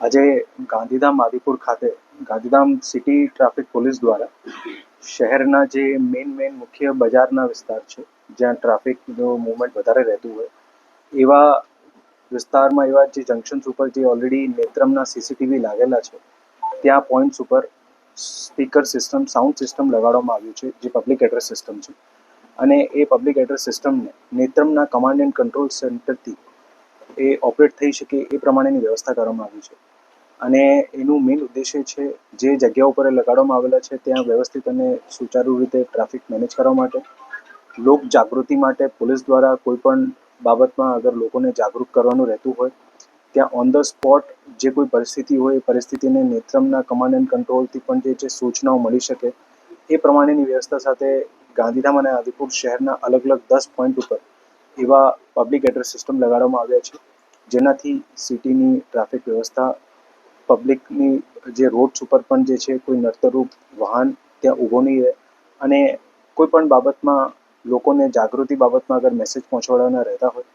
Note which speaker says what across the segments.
Speaker 1: આજે ગાંધીધામ આદિપુર ખાતે, Gandhidham city traffic police દ્વારા શહેરના જે મેઇન મેઇન મુખ્ય બજારના વિસ્તાર છે, જ્યાં ટ્રાફિકનું મુવમેન્ટ વધારે રહેતું હોય, એવા વિસ્તારમાં એવા જે જંકશન્સ ઉપર જે ઓલરેડી નેત્રમના સીસીટીવી લાગેલા છે, ત્યાં પોઈન્ટ્સ ઉપર સ્પીકર સિસ્ટમ, સાઉન્ડ સિસ્ટમ લગાડવામાં આવ્યું છે, જે પબ્લિક એડ્રેસ સિસ્ટમ છે. અને એ પબ્લિક એડ્રેસ સિસ્ટમને નેત્રમના કમાન્ડ એન્ડ કંટ્રોલ સેન્ટરથી એ ઓપરેટ થઈ શકે એ પ્રમાણેની વ્યવસ્થા કરવામાં આવી છે. અને એનું મેઇન ઉદ્દેશ્ય છે, જે જગ્યા ઉપર લગાડવામાં આવેલા છે, ત્યાં વ્યવસ્થિત અને સુચારુ રીતે ટ્રાફિક મેનેજ કરવા માટે લોક જાગૃતિ માટે પોલીસ દ્વારા કોઈપણ બાબતમાં અગર લોકોને જાગૃત કરવાનું રહેતું હોય ત્યાં ઓન ધ સ્પોટ જે કોઈ પરિસ્થિતિ હોય, એ પરિસ્થિતિને નેત્રમના કમાન્ડ એન્ડ કંટ્રોલથી પણ જે છે સૂચનાઓ મળી શકે, એ પ્રમાણેની વ્યવસ્થા સાથે ગાંધીધામ અને આદિપુર શહેરના અલગ અલગ દસ પોઈન્ટ ઉપર એવા પબ્લિક એડ્રેસ સિસ્ટમ લગાડવામાં આવ્યા છે. જેનાથી સિટીની ટ્રાફિક વ્યવસ્થા પબ્લિકની જે રોડ્સ ઉપર પણ જે છે કોઈ નડતરરૂપ વાહન ત્યાં ઊભો નહીં રહે અને કોઈ પણ બાબતમાં લોકોને જાગૃતિ બાબતમાં અગર મેસેજ પહોંચાડવાના રહેતા હોય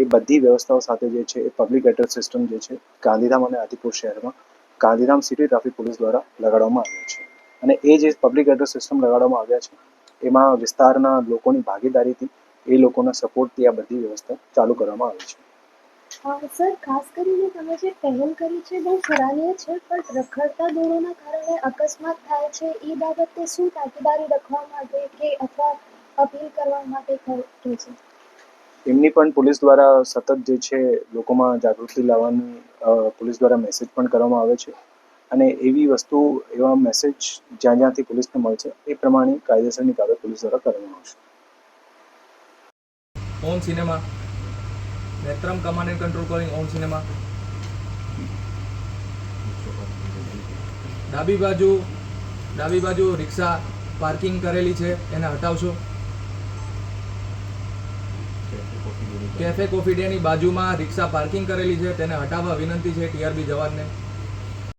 Speaker 1: એ બધી વ્યવસ્થાઓ સાથે જે છે એ પબ્લિક એડ્રેસ સિસ્ટમ જે છે ગાંધીધામ અને આદિપુર શહેરમાં ગાંધીધામ સિટી ટ્રાફિક પોલીસ દ્વારા લગાડવામાં આવ્યા છે. અને એ જે પબ્લિક એડ્રેસ સિસ્ટમ લગાડવામાં આવ્યા છે, એમાં વિસ્તારના લોકોની ભાગીદારીથી એ લોકોના સપોર્ટથી આ બધી વ્યવસ્થા ચાલુ કરવામાં આવી છે.
Speaker 2: સર, ખાસ કરીને તમે જે પહેલ કરી છે બહુ સરાહનીય છે, પણ રખડતા દોરોના કારણે અકસ્માત થાય છે, એ બાબતે શું તાકીદારી રાખવા માટે કે અથવા અપીલ કરવા માટે કહે છે?
Speaker 1: એમની પણ પોલીસ દ્વારા સતત જે છે લોકોમાં જાગૃતિ લાવવાની પોલીસ દ્વારા મેસેજ પણ કરવામાં આવે છે. અને એવી વસ્તુ, એવા મેસેજ જ્યાં જ્યાંથી પોલીસને મળશે એ પ્રમાણે કાયદેસરની કાર્ય પોલીસ દ્વારા કરવામાં આવશે
Speaker 3: Om cinema. Netram command and control calling Om cinema. ડાબી બાજુ ડાબી બાજુ રિક્ષા પાર્કિંગ કરેલી છે, એને હટાવશો કેફે કોફી ડેની બાજુમાં રિક્ષા પાર્કિંગ કરેલી છે. તેને હટાવવા વિનંતી છે ટીઆરબી જવાનને.